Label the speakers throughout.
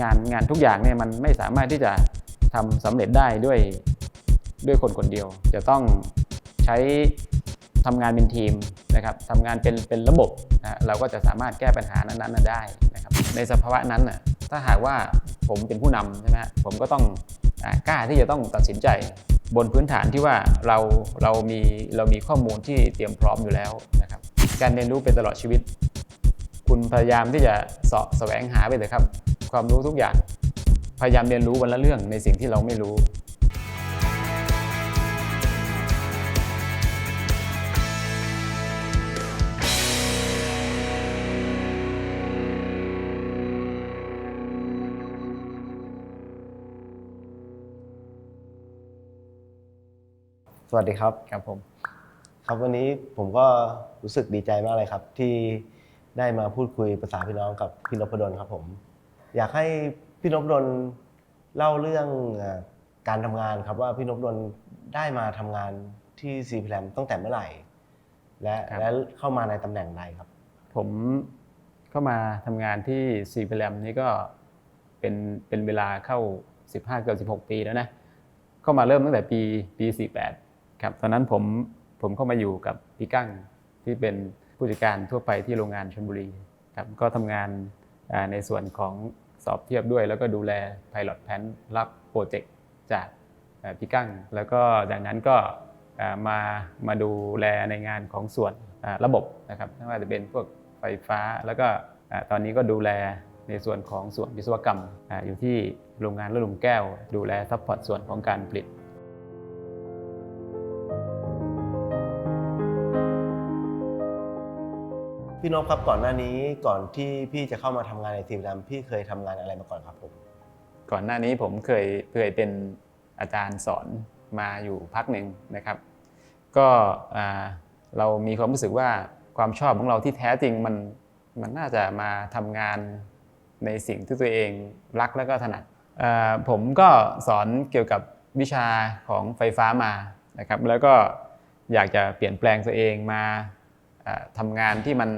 Speaker 1: งานงานทุกอย่างเนี่ยมันไม่สามารถที่จะทำสำเร็จได้ด้วยด้วยคนคนเดียว จะต้องใช้ทำงานเป็นทีมนะครับทำงานเป็นเป็นระบบนะเราก็จะสามารถแก้ปัญหานั้นๆได้นะครับในสภาวะนั้นน่ะถ้าหากว่าผมเป็นผู้นำใช่ไหมผมก็ต้องกล้าที่จะต้องตัดสินใจบนพื้นฐานที่ว่าเราเรามีเรามีข้อมูลที่เตรียมพร้อมอยู่แล้วนะครับการเรียนรู้เป็นตลอดชีวิต คุณพยายามที่จะเสาะแสวงหาไปเลยครับ ความรู้ทุกอย่าง พยายามเรียนรู้วันละเรื่องในสิ่งที่เราไม่รู้
Speaker 2: สวัสดีครับ
Speaker 1: ครับผม
Speaker 2: ครับวันนี้ผมก็รู้สึกดีใจมากเลยครับ ที่ได้มาพูดคุยภาษาพี่น้องกับพี่นพดลครับผม อยากให้พี่นพดลเล่าเรื่องเอ่อการทำงานครับว่าพี่นพดลได้มาทำงานที่ซีพีแรมตั้งแต่เมื่อไหร่ และ
Speaker 1: ครับ
Speaker 2: และเข้ามาในตำแหน่งใดครับ
Speaker 1: ผมเข้ามาทำงานที่ซีพแลมนี่ก็เป็นเป็นเวลาเข้า 15เกือบ16 ปีแล้วนะเข้ามาเริ่มตั้งแต่ปีปี 48 ครับ ตอนนั้นผมผมเข้ามาอยู่กับพี่กั้งที่เป็นผู้จัดการทั่วไปที่โรงงานชลบุรีครับก็ทำงานอ่าในส่วนของ สอบเทียบด้วย แล้วก็ดูแล Pilot p l a n รับโปรเจกต์จากพี่กั้ง แล้วก็จากนั้นก็มามาดูแลในงานของส่วนระบบนะครับไม่ว่าจะเป็นพวกไฟฟ้าแล้วก็ตอนนี้ก็ดูแลในส่วนของส่วนวิศวกรรมอาอยู่ที่โรงงานระลุมแก้ว ดูแลซัพพอร์ตส่วนของการผลิต
Speaker 2: พี่นพครับก่อนหน้านี้ก่อนที่พี่จะเข้ามาทำงานในซีพีแรมพี่เคยทำงานอะไรมาก่อนครับผม
Speaker 1: ก่อนหน้านี้ผมเคยเคยเป็นอาจารย์สอนมาอยู่พักหนึ่งนะครับ ก็อ่าเรามีความรู้สึกว่าความชอบของเราที่แท้จริงมันมันน่าจะมาทำงานในสิ่งที่ตัวเองรักและก็ถนัดอ่าผมก็สอนเกี่ยวกับวิชาของไฟฟ้ามานะครับ แล้วก็อยากจะเปลี่ยนแปลงตัวเองมา อ่าทำงานที่มัน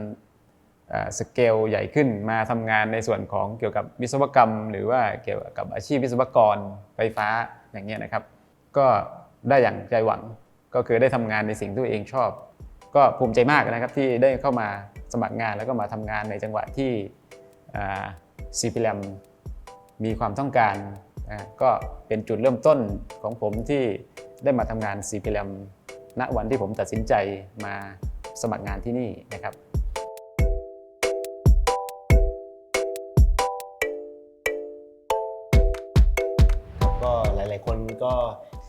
Speaker 1: สเกลใหญ่ขึ้นมาทำงานในส่วนของเกี่ยวกับวิศวกรรม หรือว่าเกี่ยวกับอาชีพวิศวกรไฟฟ้าอย่างเงี้ยนะครับ ก็ได้อย่างใจหวังก็คือได้ทำงานในสิ่งที่ตัวเองชอบ ก็ภูมิใจมากนะครับที่ได้เข้ามาสมัครงานแล้วก็มาทำงานในจังหวะที่ซีพีแลมมีความต้องการก็เป็นจุดเริ่มต้นของผมที่ได้มาทำงานซีพีแลมณวันที่ผมตัดสินใจมา สมัครงานที่นี่นะครับ
Speaker 2: ก็หลาย ๆ คนก็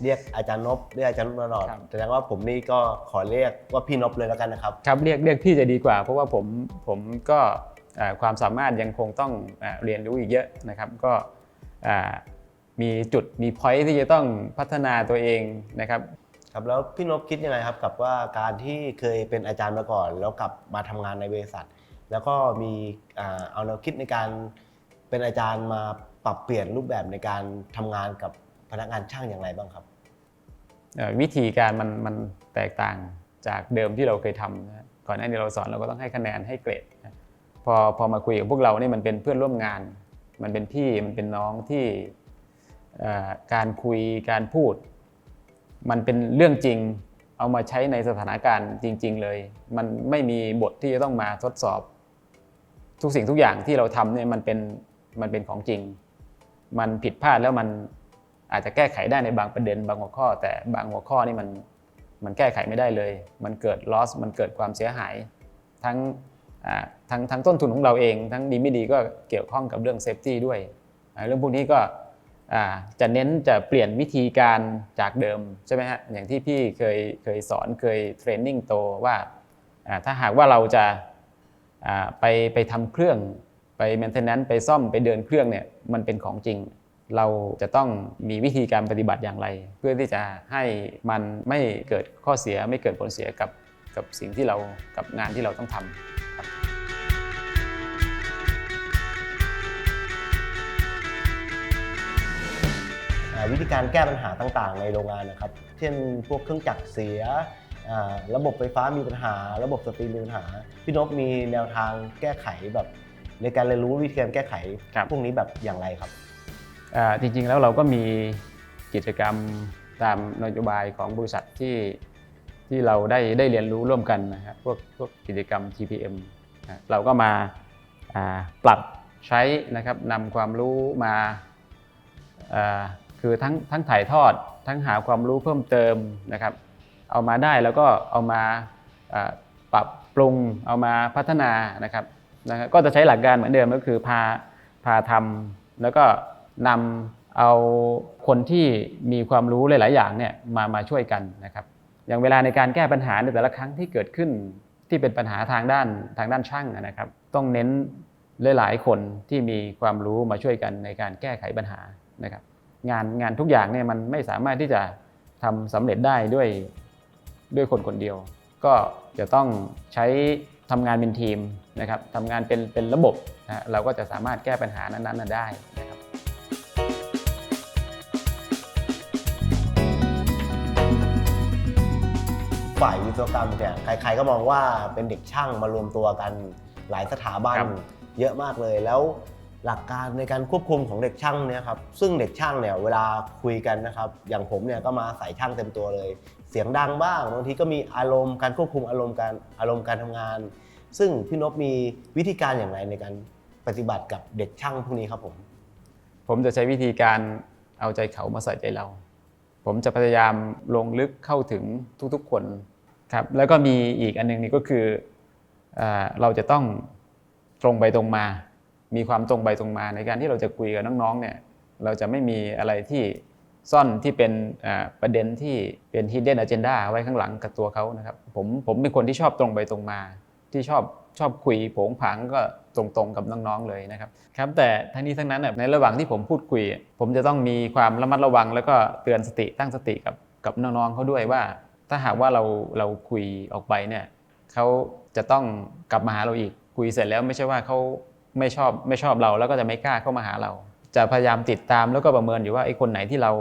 Speaker 2: เรียกอาจารย์นพเรียกอาจารย์นพตลอด
Speaker 1: ครับ
Speaker 2: แสดงว่าผมนี่ก็ขอเรียกว่าพี่นพเลยแล้วกันนะครับ
Speaker 1: ครับเรียกเรียกพี่จะดีกว่า เพราะว่าผมผมก็เอ่อความสามารถยังคงต้องเอ่อเรียนรู้อีกเยอะนะครับก็อ่ามีจุดมีพอยที่จะต้องพัฒนาตัวเองนะครับ
Speaker 2: ครับแล้วพี่นพคิดยังไงครับกับว่าการที่เคยเป็นอาจารย์มาก่อน แล้วกลับมาทำงานในบริษัท แล้วก็มีอ่าเอาแนวคิดในการเป็นอาจารย์มาปรับเปลี่ยนรูปแบบในการทำงานกับพนักงานช่างอย่างไรบ้างครับ
Speaker 1: เอ่อวิธีการมันมันแตกต่างจากเดิมที่เราเคยทำนะก่อนหน้านี้เราสอนเราก็ต้องให้คะแนนให้เกรดนะพอพอมาคุยกับพวกเรานี่มันเป็นเพื่อนร่วมงาน มันเป็นพี่มันเป็นน้องที่เอ่อการคุยการพูด มันเป็นเรื่องจริง เอามาใช้ในสถานการณ์จริง ๆ เลย มันไม่มีบทที่จะต้องมาทดสอบ ทุกสิ่งทุกอย่างที่เราทำเนี่ยมันเป็นมันเป็นของจริง มันผิดพลาดแล้วมันอาจจะแก้ไขได้ในบางประเด็นบางหัวข้อ แต่บางหัวข้อนี่มันมันแก้ไขไม่ได้เลย มันเกิด loss มันเกิดความเสียหาย ทั้งทั้งทั้งต้นทุนของเราเอง ทั้งดีไม่ดีก็เกี่ยวข้องกับเรื่อง safety ด้วย เรื่องพวกนี้ก็ จะเน้นจะเปลี่ยนวิธีการจากเดิมใช่ไหมฮะอย่างที่พี่เคยเคยสอนเคยเทรนนิ่งโตว่าถ้าหากว่าเราจะไปไปทำเครื่องไป maintenance ไปซ่อมไปเดินเครื่องเนี่ยมันเป็นของจริง เราจะต้องมีวิธีการปฏิบัติอย่างไร เพื่อที่จะให้มันไม่เกิดข้อเสียไม่เกิดผลเสียกับกับสิ่งที่เรากับงานที่เราต้องทำ
Speaker 2: วิธีการแก้ปัญหาต่างๆ ในโรงงานนะครับ เช่นพวกเครื่องจักรเสียอ่าระบบไฟฟ้ามีปัญหา ระบบสตรีมมีปัญหา พี่นพมีแนวทางแก้ไขแบบในการเรียนรู้วิธีการแก้ไข
Speaker 1: ครับ
Speaker 2: พวกนี้แบบอย่างไรครับ
Speaker 1: อ่าจริงๆแล้วเราก็มีกิจกรรมตามนโยบายของบริษัทที่ที่เราได้ได้เรียนรู้ร่วมกันนะครับพวกพวกกิจกรรม TPM นะเราก็มาอ่าปรับใช้นะครับนำความรู้มาอ่า คือทั้งทั้งถ่ายทอดทั้งหาความรู้เพิ่มเติมนะครับ เอามาได้แล้วก็เอามาปรับปรุงเอามาพัฒนานะครับนะครับก็จะใช้หลักการเหมือนเดิมก็คือพาพาทำแล้วก็นำเอาคนที่มีความรู้หลาย ๆ อย่างเนี่ยมามาช่วยกันนะครับ อย่างเวลาในการแก้ปัญหาในแต่ละครั้งที่เกิดขึ้นที่เป็นปัญหาทางด้านทางด้านช่างนะครับ ต้องเน้นหลาย ๆ คนที่มีความรู้มาช่วยกันในการแก้ไขปัญหานะครับ งานงานทุกอย่างเนี่ยมันไม่สามารถที่จะทำสำเร็จได้ด้วยด้วยคนคนเดียว ก็จะต้องใช้ทำงานเป็นทีมนะครับทำงานเป็นเป็นระบบนะฮะเราก็จะสามารถแก้ปัญหานั้นๆน่ะได้นะครับ
Speaker 2: ฝ่ายวิศวกรรมเนี่ยใครๆก็มองว่าเป็นเด็กช่างมารวมตัวกันหลายสถาบัน
Speaker 1: ครับ
Speaker 2: เยอะมากเลยแล้ว หลักการในการควบคุมของเด็กช่างเนี่ยครับซึ่งเด็กช่างเนี่ยเวลาคุยกันนะครับอย่างผมเนี่ยก็มาใส่ช่างเต็มตัวเลย เสียงดังบ้างบางทีก็มีอารมณ์การควบคุมอารมณ์การอารมณ์การทำงาน ซึ่งพี่นพมีวิธีการอย่างไรในการปฏิบัติกับเด็กช่างพวกนี้ครับผม
Speaker 1: ผมจะใช้วิธีการเอาใจเขามาใส่ใจเรา ผมจะพยายามลงลึกเข้าถึงทุกๆคนครับแล้วก็มีอีกอันหนึงนี่ก็คืออเราจะต้องตรงไปตรงมา มีความตรงไปตรงมาในการที่เราจะคุยกับน้องๆเนี่ยเราจะไม่มีอะไรที่ซ่อนที่เป็นประเด็นที่เป็น hidden agenda ไว้ข้างหลังกับตัวเขานะครับผมผมเป็นคนที่ชอบตรงไปตรงมา ที่ชอบชอบคุยโผงผางก็ตรงๆกับน้องๆเลยนะครับครับแต่ทั้งนี้ทั้งนั้นในระหว่างที่ผมพูดคุย ผมจะต้องมีความระมัดระวัง แล้วก็เตือนสติตั้งสติกับกับน้องๆเขาด้วยว่า ถ้าหากว่าเราเราคุยออกไปเนี่ยเขาจะต้องกลับมาหาเราอีกคุยเสร็จแล้วไม่ใช่ว่าเขา ไม่ชอบไม่ชอบเราแล้วก็จะไม่กล้าเข้ามาหาเรา จะพยายามติดตามแล้วก็ประเมินอยู่ว่าไอ้คนไหนที่เรา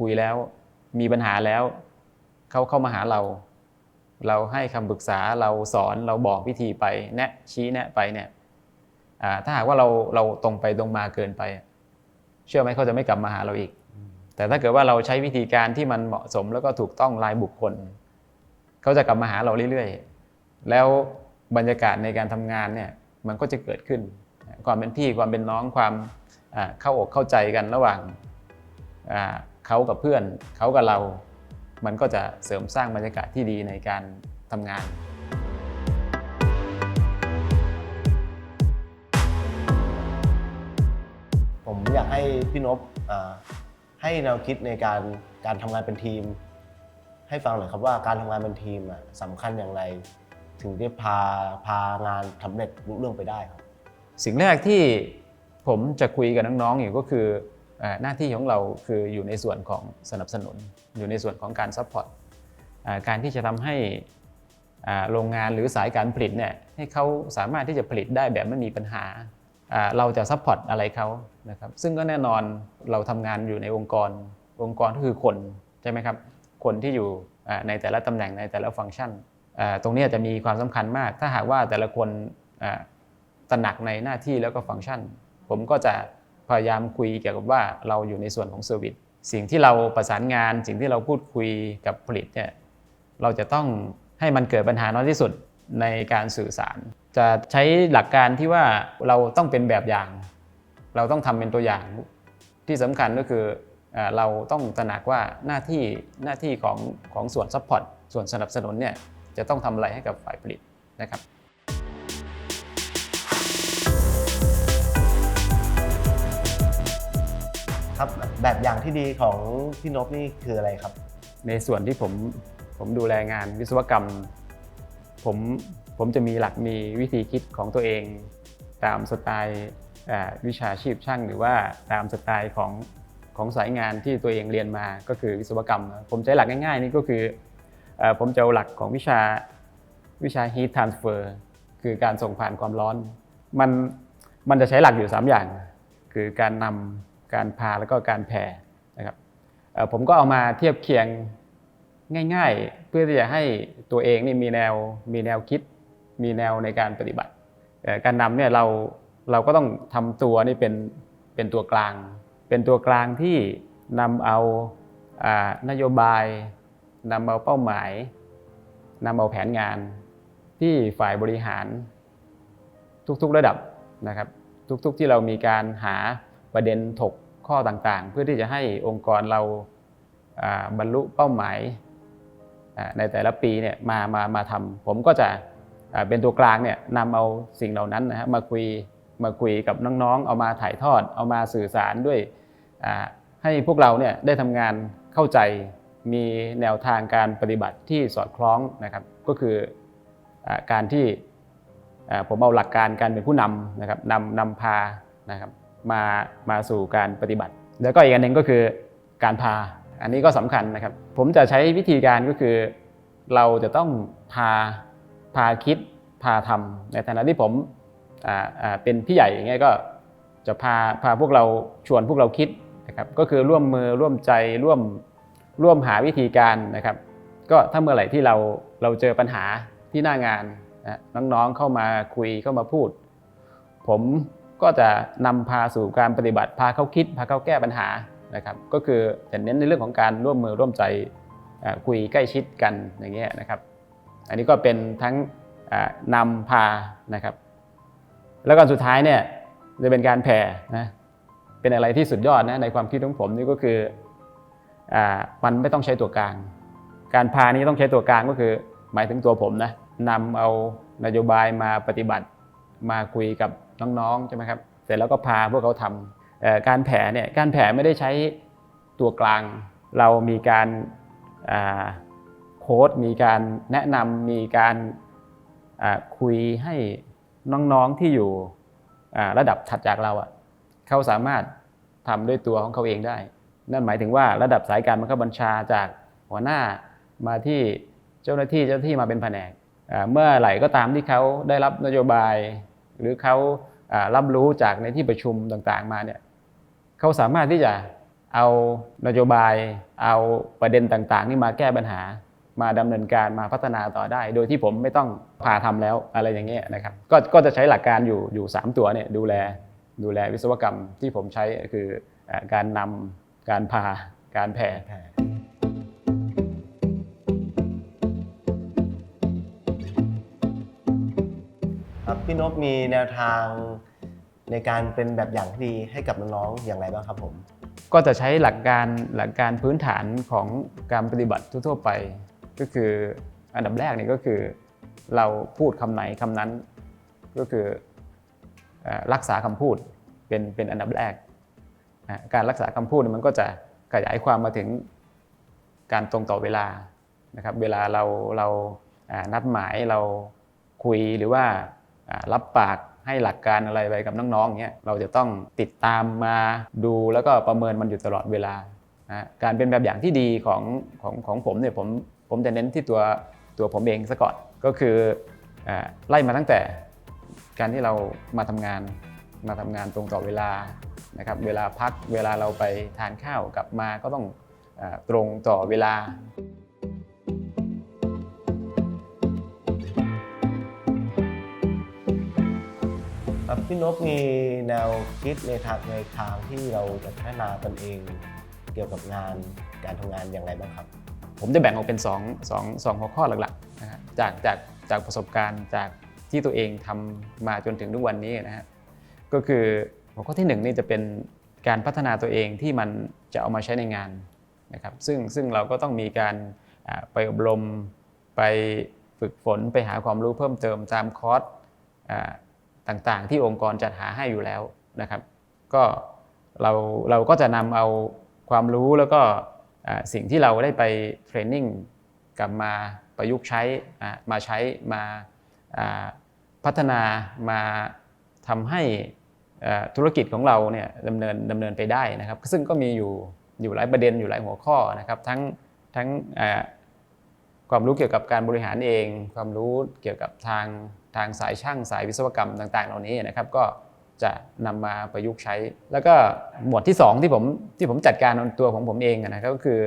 Speaker 1: คุยแล้ว มีปัญหาแล้วเขาเข้ามาหาเรา เราให้คำปรึกษาเราสอนเราบอกวิธีไป แนะชี้แนะไปเนี่ยถ้าหากว่าเราเราตรงไปตรงมาเกินไป เชื่อไหมเขาจะไม่กลับมาหาเราอีก แต่ถ้าเกิดว่าเราใช้วิธีการที่มันเหมาะสมแล้วก็ถูกต้องรายบุคคลเขาจะกลับมาหาเราเรื่อยๆ แล้วบรรยากาศในการทำงานเนี่ย มันก็จะเกิดขึ้น ความเป็นพี่ความเป็นน้องความเข้าอกเข้าใจกันระหว่างเขากับเพื่อนเขากับเรา มันก็จะเสริมสร้างบรรยากาศที่ดีในการทำงาน
Speaker 2: ผมอยากให้พี่นพให้แนวคิดในการการทำงานเป็นทีม ให้ฟังหน่อยครับว่าการทำงานเป็นทีมสำคัญอย่างไร ถึงได้พาพางานสำเร็จลุล่วงไปได้ครับ
Speaker 1: สิ่งแรกที่ผมจะคุยกับน้องๆอยู่ก็คือเอ่อหน้าที่ของเราคืออยู่ในส่วนของสนับสนุน อยู่ในส่วนของการซัพพอร์ตอ่าการที่จะทำให้อ่าโรงงานหรือสายการผลิตเนี่ยให้เขาสามารถที่จะผลิตได้แบบไม่มีปัญหาอ่าเราจะซัพพอร์ตอะไรเขานะครับซึ่งก็แน่นอนเราทำงานอยู่ในองค์กร องค์กรก็คือคนใช่ไหมครับคนที่อยู่อ่าในแต่ละตำแหน่งในแต่ละฟังก์ชันอ่า ตรงนี้จะมีความสำคัญมาก ถ้าหากว่าแต่ละคนตระหนักในหน้าที่แล้วก็ฟังก์ชัน ผมก็จะพยายามคุยเกี่ยวกับว่าเราอยู่ในส่วนของเซอร์วิสสิ่งที่เราประสานงาน สิ่งที่เราพูดคุยกับผลิตเนี่ยเราจะต้องให้มันเกิดปัญหาน้อยที่สุดในการสื่อสาร จะใช้หลักการที่ว่าเราต้องเป็นแบบอย่าง เราต้องทำเป็นตัวอย่างที่สำคัญก็คืออเราต้องตระหนักว่าหน้าที่หน้าที่ของของส่วนซัพพอร์ตส่วนสนับสนุนเนี่ย จะต้องทำอะไรให้กับฝ่ายผลิตนะครับ
Speaker 2: ครับแบบอย่างที่ดีของพี่นพนี่คืออะไรครับ
Speaker 1: ในส่วนที่ผมผมดูแลงานวิศวกรรม ผมผมจะมีหลักมีวิธีคิดของตัวเอง ตามสไตล์อ่าวิชาชีพช่าง หรือว่าตามสไตล์ของของสายงานที่ตัวเองเรียนมาก็คือวิศวกรรม ผมใช้หลักง่ายๆนี่ก็คือเอ่อ ผมจะเอาหลักของวิชาวิชา heat transfer คือการส่งผ่านความร้อน มันมันจะใช้หลักอยู่ 3 อย่าง คือการนำการพาแล้วก็การแผ่นะครับผมก็เอามาเทียบเคียงง่าย ๆ เพื่อที่จะให้ตัวเองนี่มีแนวมีแนวคิด มีแนวในการปฏิบัติ การนำเนี่ยเราเราก็ต้องทำตัวนี่เป็นเป็นตัวกลาง เป็นตัวกลางที่นำเอาอานโยบาย นำเอาเป้าหมายนำเอาแผนงานที่ฝ่ายบริหารทุกๆระดับนะครับ ทุกๆที่เรามีการหาประเด็นถกข้อต่างๆ เพื่อที่จะให้องค์กรเราบรรลุเป้าหมายในแต่ละปีเนี่ยมามามาทำผมก็จะเป็นตัวกลางเนี่ยนำเอาสิ่งเหล่านั้นนะฮะมาคุยมาคุยกับน้องๆ เอามาถ่ายทอด เอามาสื่อสารด้วยให้พวกเราเนี่ยได้ทำงานเข้าใจ มีแนวทางการปฏิบัติที่สอดคล้องนะครับ ก็คืออการที่ผมเอาหลักการการเป็นผู้นำนะครับนำนำพานะครับมามาสู่การปฏิบัติ แล้วก็อีกอันหนึ่งก็คือการพา อันนี้ก็สำคัญนะครับ ผมจะใช้วิธีการก็คือ เราจะต้องพาพาคิดพาทำในฐานะที่ผมเป็นพี่ใหญ่อย่างเงี้ยก็จะพาพาพวกเราชวนพวกเราคิดนะครับก็คือร่วมมือร่วมใจร่วม ร่วมหาวิธีการนะครับ ก็ถ้าเมื่อไหร่ที่เราเราเจอปัญหาที่หน้างานนะน้องๆเข้ามาคุยเข้ามาพูด ผมก็จะนำพาสู่การปฏิบัติพาเขาคิด พาเขาแก้ปัญหานะครับก็คือจะเน้นในเรื่องของการร่วมมือร่วมใจคุยใกล้ชิดกันอย่างเงี้ยนะครับ อันนี้ก็เป็นทั้งอ่านำพานะครับ แล้วก็สุดท้ายเนี่ยจะเป็นการแผ่นะเป็นอะไรที่สุดยอดนะในความคิดของผมนี่ก็คือ มันไม่ต้องใช้ตัวกลาง การพานี้ต้องใช้ตัวกลางก็คือ หมายถึงตัวผมนะนำเอานโยบายมาปฏิบัติ มาคุยกับน้องๆใช่ไหมครับเสร็จแล้วก็พาพวกเขาทำการแผ่เนี่ยการแผ่ไม่ได้ใช้ตัวกลาง เรามีการาโค้ดมีการแนะนำมีการาคุยให้น้องๆที่อยู่อ่ระดับถัดจากเราอะเขาสามารถทำด้วยตัวของเขาเองได้ นั่นหมายถึงว่าระดับสายการบังคับบัญชาจากหัวหน้ามาที่เจ้าหน้าที่เจ้าหน้าที่มาเป็นแผนกเมื่อไหร่ก็ตามที่เขาได้รับนโยบาย หรือเขารับรู้จากในที่ประชุมต่างๆมาเนี่ยเขาสามารถที่จะเอานโยบาย เอาประเด็นต่างๆ นี่มาแก้ปัญหา มาดำเนินการมาพัฒนาต่อได้ โดยที่ผมไม่ต้องพาทำแล้วอะไรอย่างเงี้ยนะครับก็ก็จะใช้หลักการอยู่อยู่ 3 ตัวเนี่ยดูแลดูแลวิศวกรรมที่ผมใช้คือการนำ การพาการแผ่
Speaker 2: แผ่ครับพี่นพมีแนวทางในการเป็นแบบอย่างที่ดีให้กับน้องๆอย่างไรบ้างครับผม
Speaker 1: ก็จะใช้หลักการหลักการพื้นฐานของการปฏิบัติทั่วๆไป ก็คืออันดับแรกนี่ก็คือ เราพูดคำไหนคำนั้น ก็คือเอ่อรักษาคำพูดเป็นเป็นอันดับแรกนะ การรักษาคำพูดมันก็จะขยายความมาถึงการตรงต่อเวลานะครับเวลาเราเรานัดหมายเราคุยหรือว่ารับปากให้หลักการอะไรไปกับน้องๆเนี้ยเราจะต้องติดตามมาดูแล้วก็ประเมินมันอยู่ตลอดเวลานะการเป็นแบบอย่างที่ดีของของของผมเนี่ยผมผมจะเน้นที่ตัวตัวผมเองซะก่อนก็คืออไล่มาตั้งแต่การที่เรามาทำงานมาทำงานตรงต่อเวลา นะครับเวลาพักเวลาเราไปทานข้าวกลับมาก็ต้องอาตรงต่อเวลา
Speaker 2: ครับพี่นพมีแนวคิดในทางในทางที่เราจะพัฒนาตนเองเกี่ยวกับงานการทำงานอย่างไรบ้างครับ
Speaker 1: ผมจะแบ่งออกเป็น2องสองสองหัวข้อหลักๆนะฮะจากจากจากประสบการณ์จากที่ตัวเองทำมาจนถึงทุกวันนี้นะฮะก็คือ หัวข้อที่หนึ่งนี่จะเป็นการพัฒนาตัวเองที่มันจะเอามาใช้ในงานนะครับซึ่งซึ่งเราก็ต้องมีการไปอบรมไปฝึกฝนไปหาความรู้เพิ่มเติมตามคอร์สต่างๆ ที่องค์กรจัดหาให้อยู่แล้วนะครับ ก็เราเราก็จะนำเอาความรู้แล้วก็สิ่งที่เราได้ไปเทรนนิ่งกลับมาประยุกต์ใช้มาใช้มาพัฒนามาทำให้ ธุรกิจของเราเนี่ยดำเนินดำเนินไปได้นะครับ ซึ่งก็มีอยู่อยู่หลายประเด็นอยู่หลายหัวข้อนะครับ ทั้งทั้งความรู้เกี่ยวกับการบริหารเอง ความรู้เกี่ยวกับทางทางสายช่างสายวิศวกรรมต่าง ๆ เหล่านี้นะครับ ก็จะนำมาประยุกต์ใช้ แล้วก็หมวดที่ 2 ที่ผมที่ผมจัดการตัวของผมเองนะครับก็คือ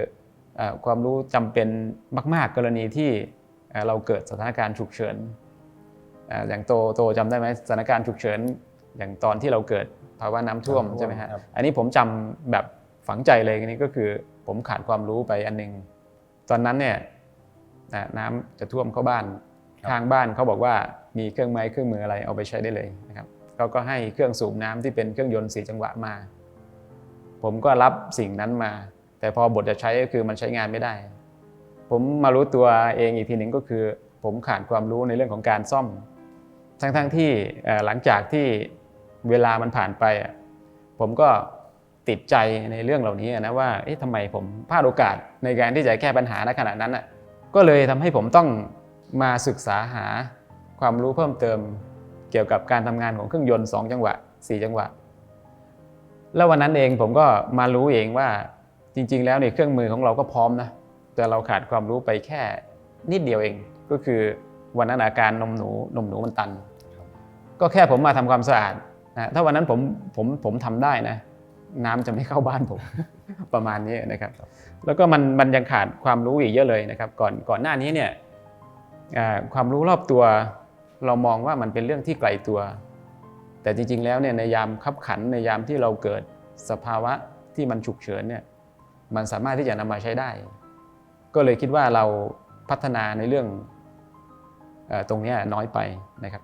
Speaker 1: อความรู้จำเป็นมาก ๆ กรณีที่เราเกิดสถานการณ์ฉุกเฉินอย่างโตโตจำได้ไหมสถานการณ์ฉุกเฉิน อย่างตอนที่เราเกิดภาวะน้ำท่วม
Speaker 2: น้ำท่วม
Speaker 1: ใช่ไหมฮะ
Speaker 2: ครับ
Speaker 1: อันนี้ผมจำแบบฝังใจเลยอันนี้ก็คือผมขาดความรู้ไปอันหนึง ตอนนั้นเนี่ยนะน้ำจะท่วมเข้าบ้านข้างบ้านเขาบอกว่ามีเครื่องไม้เครื่องมืออะไรเอาไปใช้ได้เลยนะครับเขาก็ให้เครื่องสูบน้ำที่เป็นเครื่องยนต์สีจังหวะมา ผมก็รับสิ่งนั้นมา แต่พอบทจะใช้ก็คือมันใช้งานไม่ได้ ผมมารู้ตัวเองอีกทีหนึ่งก็คือ ผมขาดความรู้ในเรื่องของการซ่อม ทั้งๆทที่เอ่อหลังจากที่ เวลามันผ่านไปอะผมก็ติดใจในเรื่องเหล่านี้นะว่าเอ๊ะทำไมผมพลาดโอกาสในการที่จะแก้ปัญหาณขณะนั้นอะก็เลยทำให้ผมต้องมาศึกษาหาความรู้เพิ่มเติม เกี่ยวกับการทำงานของเครื่องยนต์ 2 จังหวะ 4 จังหวะ แล้ววันนั้นเองผมก็มารู้เองว่าจริง ๆ แล้วในเครื่องมือของเราก็พร้อมนะแต่เราขาดความรู้ไปแค่นิดเดียวเอง ก็คือวันนั้นอาการนมหนูนมหนูมันตัน ก็แค่ผมมาทำความสะอาด นะถ้าวันนั้นผมผมผมทำได้นะ น้ำจะไม่เข้าบ้านผม ประมาณนี้นะครับ แล้วก็มันมันยังขาดความรู้อีกเยอะเลยนะครับ ก่อนก่อนหน้านี้เนี่ยความรู้รอบตัวเรามองว่ามันเป็นเรื่องที่ไกลตัว แต่จริง ๆ แล้วเนี่ยในยามขับขันในยามที่เราเกิดสภาวะที่มันฉุกเฉินเนี่ยมันสามารถที่จะนำมาใช้ได้ ก็เลยคิดว่าเราพัฒนาในเรื่องตรงนี้น้อยไปนะครับ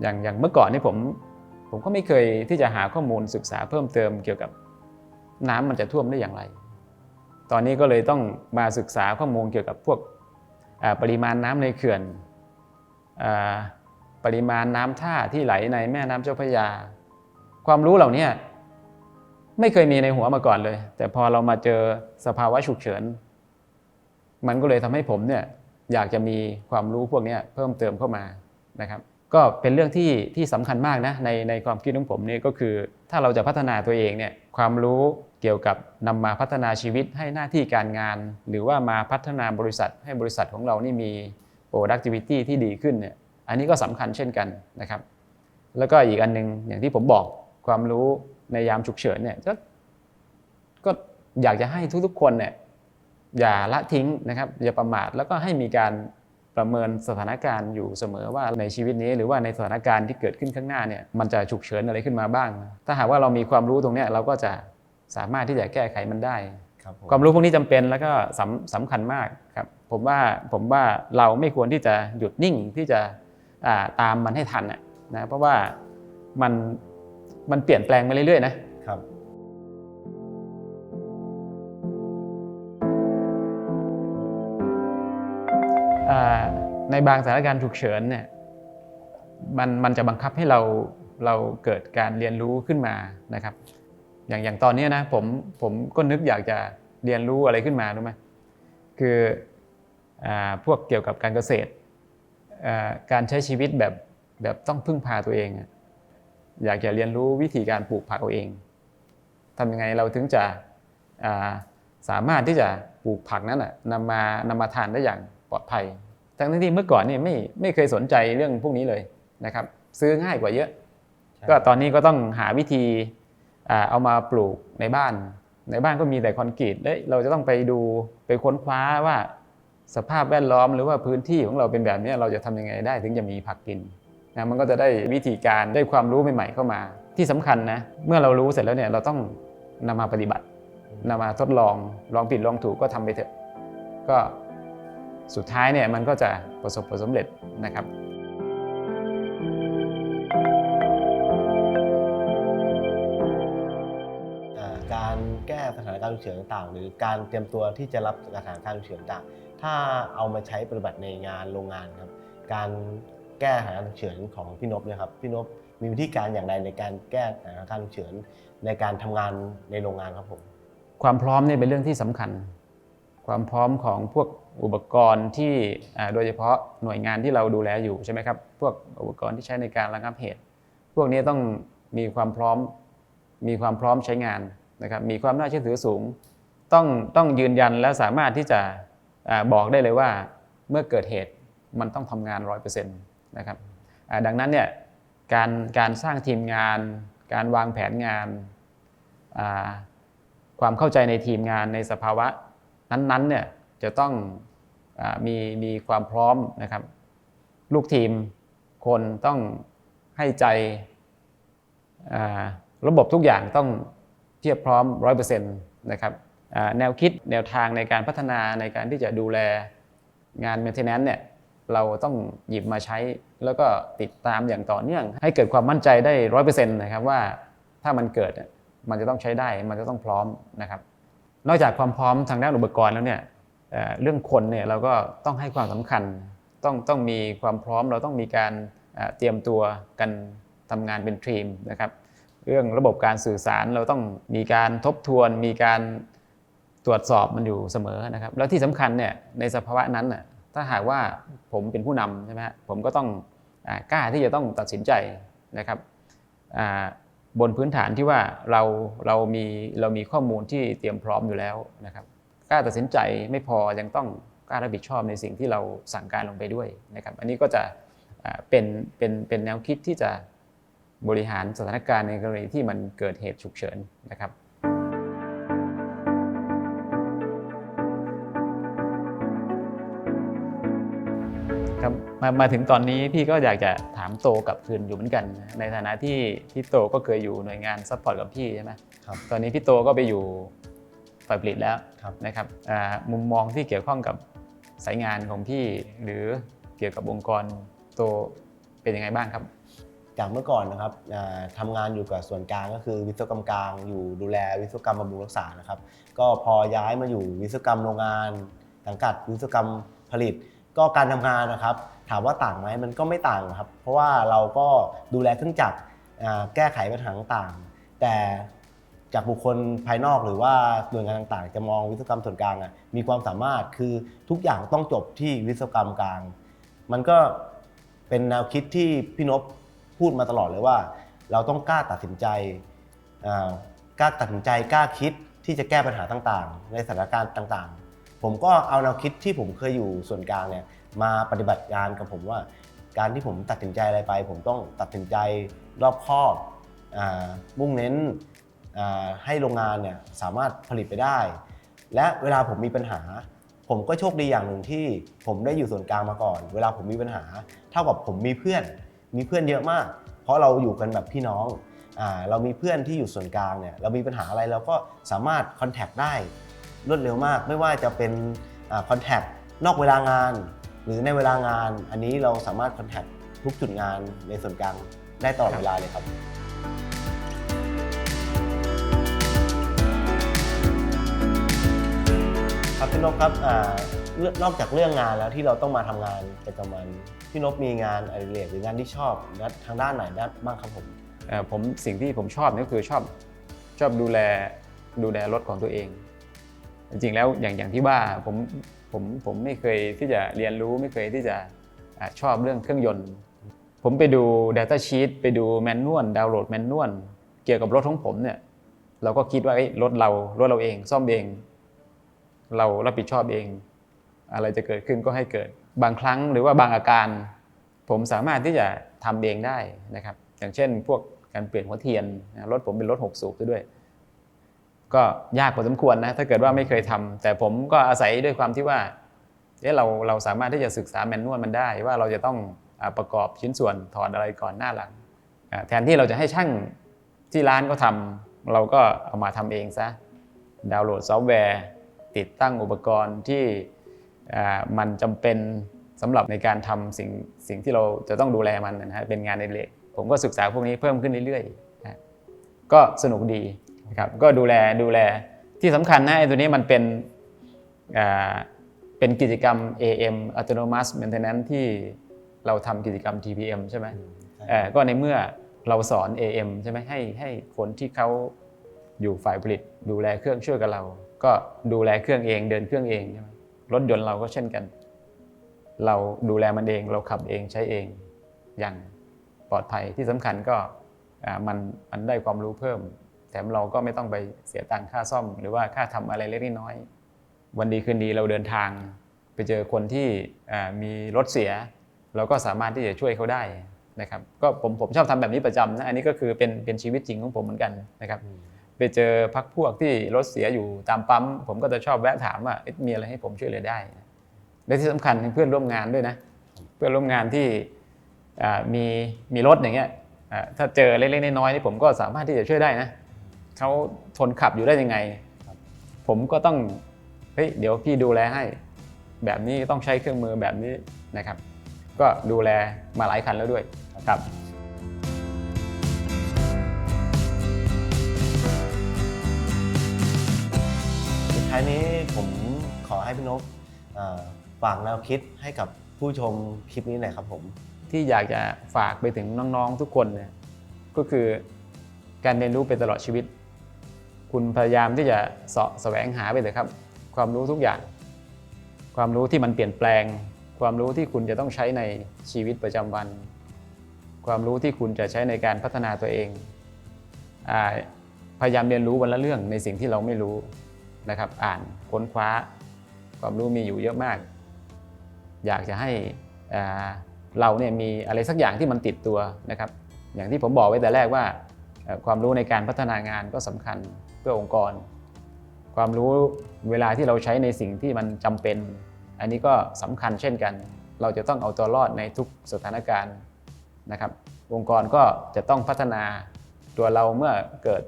Speaker 1: อย่างอย่างเมื่อก่อนนี่ผม ผมก็ไม่เคยที่จะหาข้อมูลศึกษาเพิ่มเติมเกี่ยวกับน้ำมันจะท่วมได้อย่างไร ตอนนี้ก็เลยต้องมาศึกษาข้อมูลเกี่ยวกับพวกปริมาณน้ำในเขื่อนปริมาณน้ำท่าที่ไหลในแม่น้ำเจ้าพระยา ความรู้เหล่านี้ไม่เคยมีในหัวมาก่อนเลย แต่พอเรามาเจอสภาวะฉุกเฉิน มันก็เลยทำให้ผมเนี่ยอยากจะมีความรู้พวกนี้เพิ่มเติมเข้ามานะครับ ก็เป็นเรื่องที่ที่สำคัญมากนะในในความคิดของผมนี่ก็คือ ถ้าเราจะพัฒนาตัวเองเนี่ยความรู้เกี่ยวกับนำมาพัฒนาชีวิตให้หน้าที่การงาน หรือว่ามาพัฒนาบริษัทให้บริษัทของเรานี่มี productivity ที่ดีขึ้นเนี่ยอันนี้ก็สำคัญเช่นกันนะครับ แล้วก็อีกอันหนึงอย่างที่ผมบอกความรู้ในยามฉุกเฉินเนี่ยก็ก็อยากจะให้ทุกๆคนเนี่ยอย่าละทิ้งนะครับอย่าประมาทแล้วก็ให้มีการ ประเมินสถานการณ์อยู่เสมอว่าในชีวิตนี้หรือว่าในสถานการณ์ที่เกิดขึ้นข้างหน้าเนี่ยมันจะฉุกเฉินอะไรขึ้นมาบ้าง ถ้าหากว่าเรามีความรู้ตรงเนี้ยเราก็จะสามารถที่จะแก้ไขมันได้
Speaker 2: ครับผม
Speaker 1: ความรู้พวกนี้จำเป็นแล้วก็สำสำคัญมากครับผมว่าผมว่าเราไม่ควรที่จะหยุดนิ่งที่จะอ่าตามมันให้ทันนะนะเพราะว่ามันมันเปลี่ยนแปลงไปเรื่อยๆนะ ในบางสถานการณ์ฉุกเฉินเนี่ยมันมันจะบังคับให้เราเราเกิดการเรียนรู้ขึ้นมานะครับ อย่างอย่างตอนนี้นะผมผมก็นึกอยากจะเรียนรู้อะไรขึ้นมารู้ไหมคืออพวกเกี่ยวกับการเกษตรการใช้ชีวิตแบบแบบต้องพึ่งพาตัวเอง อยากจะเรียนรู้วิธีการปลูกผักเอาเองทำยังไงเราถึงจะสามารถที่จะปลูกผักนั้นนะนำมานำมาทานได้อย่าง ปลอดภัย ทั้งที่เมื่อก่อนนี่ไม่ไม่เคยสนใจเรื่องพวกนี้เลยนะครับ ซื้อง่ายกว่าเยอะ
Speaker 2: ใช่
Speaker 1: ก็ตอนนี้ก็ต้องหาวิธีอ่าเอามาปลูกในบ้าน ในบ้านก็มีแต่คอนกรีตเอ้ยเราจะต้องไปดูไปค้นคว้าว่าสภาพแวดล้อมหรือว่าพื้นที่ของเราเป็นแบบนี้เราจะทำยังไงได้ถึงจะมีผักกินนะมันก็จะได้วิธีการได้ความรู้ใหม่ๆเข้ามา ที่สำคัญนะเมื่อเรารู้เสร็จแล้วเนี่ยเราต้องนำมาปฏิบัตินำมาทดลองลองผิดลองถูกก็ทำไปเถอะ ก็ สุดท้ายเนี่ยมันก็จะประสบผลสำเร็จนะครับ
Speaker 2: อ่าการแก้สถานการณ์ฉุกเฉินต่างๆ หรือการเตรียมตัวที่จะรับสถานการณ์ฉุกเฉินต่างถ้าเอามาใช้ปฏิบัติในงานโรงงานครับ การแก้สถานการณ์ฉุกเฉินของพี่นพเนี่ยครับพี่นพมีวิธีการอย่างไรในการแก้สถานการณ์ฉุกเฉินในการทำงานในโรงงานครับผม
Speaker 1: ความพร้อมเนี่ยเป็นเรื่องที่สำคัญ ความพร้อมของพวก อุปกรณ์ที่โดยเฉพาะหน่วยงานที่เราดูแลอยู่ใช่ไหมครับ พวกอุปกรณ์ที่ใช้ในการระงับเหตุ พวกนี้ต้องมีความพร้อม มีความพร้อมใช้งานนะครับ มีความน่าเชื่อถือสูง ต้องต้องยืนยันและสามารถที่จะบอกได้เลยว่าเมื่อเกิดเหตุมันต้องทำงาน 100%นะครับดังนั้นเนี่ยการการสร้างทีมงาน การวางแผนงาน ความเข้าใจในทีมงานในสภาวะนั้นๆเนี่ย จะต้องอมีมีความพร้อมนะครับ ลูกทีมคนต้องให้ใจระบบทุกอย่างต้องเทียบพร้อม 100%นะครับแนวคิดแนวทางในการพัฒนาในการที่จะดูแลงาน maintenance เนี่ยเราต้องหยิบมาใช้แล้วก็ติดตามอย่างต่อเนื่อง ให้เกิดความมั่นใจได้100%นะครับว่าถ้ามันเกิดเนี่ยมันจะต้องใช้ได้มันจะต้องพร้อมนะครับ นอกจากความพร้อมทางด้านอุปกรณ์แล้วเนี่ย เรื่องคนเนี่ยเราก็ต้องให้ความสำคัญ ต้องต้องมีความพร้อมเราต้องมีการเตรียมตัวกันทำงานเป็นทีมนะครับเรื่องระบบการสื่อสารเราต้องมีการทบทวน มีการตรวจสอบมันอยู่เสมอนะครับ แล้วที่สำคัญเนี่ยในสภาวะนั้นน่ะถ้าหากว่าผมเป็นผู้นำใช่ไหมฮะผมก็ต้องกล้าที่จะต้องตัดสินใจนะครับบนพื้นฐานที่ว่าเราเรามีเรามีข้อมูลที่เตรียมพร้อมอยู่แล้วนะครับ กล้าตัดสินใจไม่พอยังต้องกล้ารับผิดชอบในสิ่งที่เราสั่งการลงไปด้วยนะครับ อันนี้ก็จะอ่าเป็นเป็นเป็นแนวคิดที่จะบริหารสถานการณ์ในกรณีที่มันเกิดเหตุฉุกเฉินนะครับครับมามาถึงตอนนี้พี่ก็อยากจะถามโตกลับคืนอยู่เหมือนกันนะในฐานะที่พี่โตก็เคยอยู่หน่วยงานซัพพอร์ตกับพี่ใช่ไหม
Speaker 2: ครับ
Speaker 1: ตอนนี้พี่โตก็ไปอยู่ ฝ่ายผลิตแล้ว
Speaker 2: ครับ
Speaker 1: นะครับอ่ามุมมองที่เกี่ยวข้องกับสายงานของพี่หรือเกี่ยวกับองค์กรโตเป็นยังไงบ้างครับ
Speaker 2: จากเมื่อก่อนนะครับอ่าทำงานอยู่กับส่วนกลางก็คือวิศวกรรมกลางอยู่ดูแลวิศวกรรมบำรุงรักษานะครับ ก็พอย้ายมาอยู่วิศวกรรมโรงงานสังกัดวิศวกรรมผลิต ก็การทำงานนะครับ ถามว่าต่างไหมมันก็ไม่ต่างครับ เพราะว่าเราก็ดูแลเครื่องจักรอ่าแก้ไขปัญหาต่างๆแต่ จากบุคคลภายนอกหรือว่าหน่วยงานต่างๆ จะมองวิศวกรรมส่วนกลางอะมีความสามารถคือทุกอย่างต้องจบที่วิศวกรรมกลาง มันก็เป็นแนวคิดที่พี่นพพูดมาตลอดเลยว่า เราต้องกล้าตัดสินใจกล้าตัดสินใจกล้าคิดที่จะแก้ปัญหาต่างๆ ในสถานการณ์ต่างๆ ผมก็เอาแนวคิดที่ผมเคยอยู่ส่วนกลางเนี่ยมาปฏิบัติงานกับผมว่า การที่ผมตัดสินใจอะไรไป ผมต้องตัดสินใจรอบคอบอมุ่งเน้น ให้โรงงานเนี่ยสามารถผลิตไปได้ และเวลาผมมีปัญหา ผมก็โชคดีอย่างหนึ่งที่ผมได้อยู่ส่วนกลางมาก่อน เวลาผมมีปัญหา เท่ากับผมมีเพื่อน มีเพื่อนเยอะมาก เพราะเราอยู่กันแบบพี่น้องอเรามีเพื่อนที่อยู่ส่วนกลางเนี่ยเรามีปัญหาอะไรเราก็สามารถคอนแทคได้รวดเร็วมาก ไม่ว่าจะเป็นคอนแทคนอกเวลางาน หรือในเวลางาน อันนี้เราสามารถคอนแทคทุกจุดงานในส่วนกลางได้ตลอดเวลาเลยครับ ครับพี่นพครับอ่านอกจากเรื่องงานแล้วที่เราต้องมาทำงานประจำวันพี่นพมีงานอดิเรกหรืองานที่ชอบทางด้านไหนด้านบ้างครับผม
Speaker 1: เอ่อผมสิ่งที่ผมชอบนี่ก็คือชอบชอบดูแลดูแลรถของตัวเอง จริงๆแล้วอย่างอย่างที่ว่าผมผมผมไม่เคยที่จะเรียนรู้ไม่เคยที่จะอาชอบเรื่องเครื่องยนต์ ผมไปดู Data Sheet ไปดูแมนนวลดาวน์โหลดแมนนวลเกี่ยวกับรถของผมเนี่ยเราก็คิดว่าเอ้ยรถเรารถเราเองซ่อมเอง เรารับผิดชอบเอง อะไรจะเกิดขึ้นก็ให้เกิด บางครั้งหรือว่าบางอาการ ผมสามารถที่จะทำเองได้นะครับ อย่างเช่น พวกการเปลี่ยนหัวเทียนรถผมเป็นรถ6สูบซะด้วย ก็ยากพอสมควรนะถ้าเกิดว่าไม่เคยทำแต่ผมก็อาศัยด้วยความที่ว่าเอ๊ะเราเราสามารถที่จะศึกษาแมนนวลมันได้ ว่าเราจะต้องประกอบชิ้นส่วนถอดอะไรก่อนหน้าหลัง แทนที่เราจะให้ช่างที่ร้านก็ทำเราก็เอามาทำเองซะดาวน์โหลดซอฟต์แวร์ ติดตั้งอุปกรณ์ที่อ่ามันจำเป็นสำหรับในการทำสิ่งสิ่งที่เราจะต้องดูแลมันนะฮะเป็นงานในเล็กผมก็ศึกษาพวกนี้เพิ่มขึ้นเรื่อยๆนะก็สนุกดีนะครับก็ดูแลดูแลที่สำคัญนะไอ้ตัวนี้มันเป็นอ่าเป็นกิจกรรม AM Autonomous Maintenance ที่เราทำกิจกรรม TPM ใช่ไหมเอ่อก็ในเมื่อเราสอน AM ใช่ไหมให้ให้คนที่เขาอยู่ฝ่ายผลิตดูแลเครื่องช่วยกับเรา ก็ดูแลเครื่องเองเดินเครื่องเองใช่ไหมรถยนต์เราก็เช่นกัน เราดูแลมันเองเราขับเองใช้เองอย่างปลอดภัยที่สำคัญก็มันมันได้ความรู้เพิ่ม แถมเราก็ไม่ต้องไปเสียตังค่าซ่อม หรือว่าค่าทำอะไรเล็กน้อย วันดีคืนดีเราเดินทาง ไปเจอคนที่มีรถเสีย เราก็สามารถที่จะช่วยเขาได้นะครับ ก็ผมผมชอบทำแบบนี้ประจำนะอันนี้ก็คือเป็นเป็นชีวิตจริงของผมเหมือนกันนะครับ ไปเจอพักพวกที่รถเสียอยู่ตามปั๊ม ผมก็จะชอบแวะถามว่ามีอะไรให้ผมช่วยเหลือได้ และที่สำคัญเพื่อนร่วมงานด้วยนะ เพื่อนร่วมงานที่มีมีรถอย่างเงี้ยถ้าเจอเล็กๆน้อยๆนี่ผมก็สามารถที่จะช่วยได้นะเขาทนขับอยู่ได้ยังไง ผมก็ต้องเฮ้ยเดี๋ยวพี่ดูแลให้ แบบนี้ต้องใช้เครื่องมือแบบนี้นะครับ ก็ดูแลมาหลายคันแล้วด้วยครับ
Speaker 2: ท้ายนี้ผมขอให้พี่นพฝากแนวคิดให้กับผู้ชมคลิปนี้หน่อยครับผม
Speaker 1: ที่อยากจะฝากไปถึงน้องๆทุกคนเนี่ยก็คือการเรียนรู้ไปตลอดชีวิต คุณพยายามที่จะเสาะแสวงหาไปเลยครับ ความรู้ทุกอย่าง ความรู้ที่มันเปลี่ยนแปลง ความรู้ที่คุณจะต้องใช้ในชีวิตประจำวัน ความรู้ที่คุณจะใช้ในการพัฒนาตัวเองอพยายามเรียนรู้วันละเรื่องในสิ่งที่เราไม่รู้ นะครับ อ่านค้นคว้า ความรู้มีอยู่เยอะมาก อยากจะให้เราเนี่ยมีอะไรสักอย่างที่มันติดตัวนะครับ อย่างที่ผมบอกไว้แต่แรกว่า ความรู้ในการพัฒนางานก็สำคัญเพื่อองค์กร ความรู้เวลาที่เราใช้ในสิ่งที่มันจำเป็น อันนี้ก็สำคัญเช่นกัน เราจะต้องเอาตัวรอดในทุกสถานการณ์นะครับ องค์กรก็จะต้องพัฒนาตัวเราเมื่อเกิด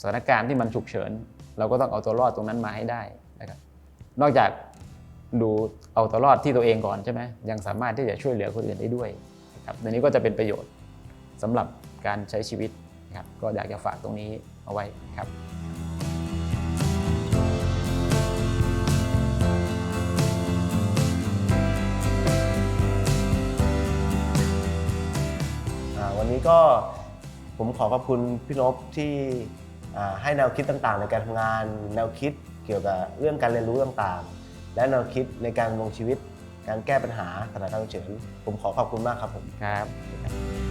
Speaker 1: สถานการณ์ที่มันฉุกเฉิน เราก็ต้องเอาตัวรอดตรงนั้นมาให้ได้นะครับนอกจากดูเอาตัวรอดที่ตัวเองก่อนใช่ไหมยังสามารถที่จะช่วยเหลือคนอื่นได้ด้วยนะครับอันนี้ก็จะเป็นประโยชน์สำหรับการใช้ชีวิตนะครับก็อยากจะฝากตรงนี้เอาไว้ครับ
Speaker 2: วันนี้ก็ผมขอขอบคุณพี่นพที่ ให้แนวคิดต่างๆ ในการทำงาน แนวคิดเกี่ยวกับเรื่องการเรียนรู้ต่างๆ และแนวคิดในการดำรงชีวิต การแก้ปัญหาสถานการณ์ฉุกเฉินผมขอขอบคุณมากครับผม
Speaker 1: ครับ